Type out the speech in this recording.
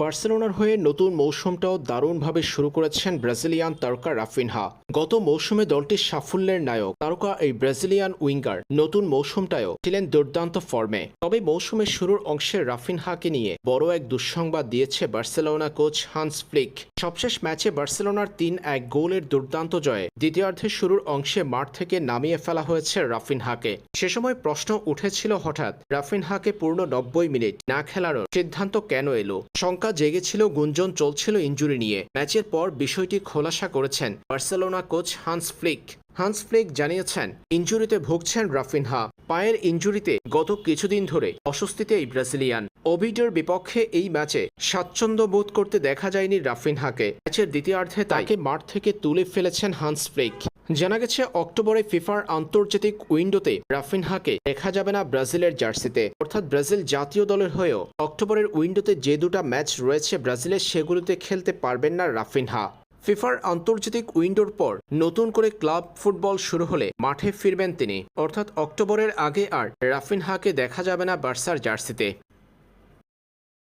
বার্সেলোনার হয়ে নতুন মৌসুমটাও দারুণভাবে শুরু করেছেন ব্রাজিলিয়ান তারকা রাফিনহা। গত মৌসুমে দলটির সাফল্যের নায়ক তারকা এই ব্রাজিলিয়ান উইঙ্গার নতুন মৌসুমটাও ছিলেন দুর্দান্ত ফর্মে। তবে মৌসুমের শুরুর অংশে রাফিনহাকে নিয়ে বড় এক দুঃসংবাদ দিয়েছে বার্সেলোনা কোচ হান্স ফ্লিক। সবশেষ ম্যাচে বার্সেলোনার তিন এক গোলের দুর্দান্ত জয়ে দ্বিতীয়ার্ধের শুরুর অংশে মাঠ থেকে নামিয়ে ফেলা হয়েছে রাফিনহাকে। সে সময় প্রশ্ন উঠেছিল হঠাৎ, রাফিনহাকে পূর্ণ নব্বই মিনিট না খেলারও সিদ্ধান্ত কেন এলো? শঙ্কা জেগেছিল, গুঞ্জন চলছিল ইঞ্জুরি নিয়ে। ম্যাচের পর বিষয়টি খোলাসা করেছেন Barcelona coach Hans Flick. Hans Flick জানিয়েছেন, ইঞ্জুরিতে ভুগছেন রাফিনহা। পায়ের ইঞ্জুরিতে গত কিছুদিন ধরে অস্বস্তিতে এই ব্রাজিলিয়ান। ওভিডের বিপক্ষে এই ম্যাচে স্বাচ্ছন্দ্য বোধ করতে দেখা যায়নি রাফিনহাকে। ম্যাচের দ্বিতীয়ার্ধে তাকে মাঠ থেকে তুলে ফেলেছেন হান্স ফ্লিক। জানা গেছে, অক্টোবরে ফিফার আন্তর্জাতিক উইন্ডোতে রাফিনহাকে দেখা যাবে না ব্রাজিলের জার্সিতে। অর্থাৎ ব্রাজিল জাতীয় দলের হয়েও অক্টোবরের উইন্ডোতে যে দুটা ম্যাচ রয়েছে, ব্রাজিলের সেগুলোতে খেলতে পারবেন না রাফিনহা। ফিফার আন্তর্জাতিক উইন্ডোর পর নতুন করে ক্লাব ফুটবল শুরু হলে মাঠে ফিরবেন তিনি। অর্থাৎ অক্টোবরের আগে আর রাফিনহাকে দেখা যাবে না বার্সার জার্সিতে।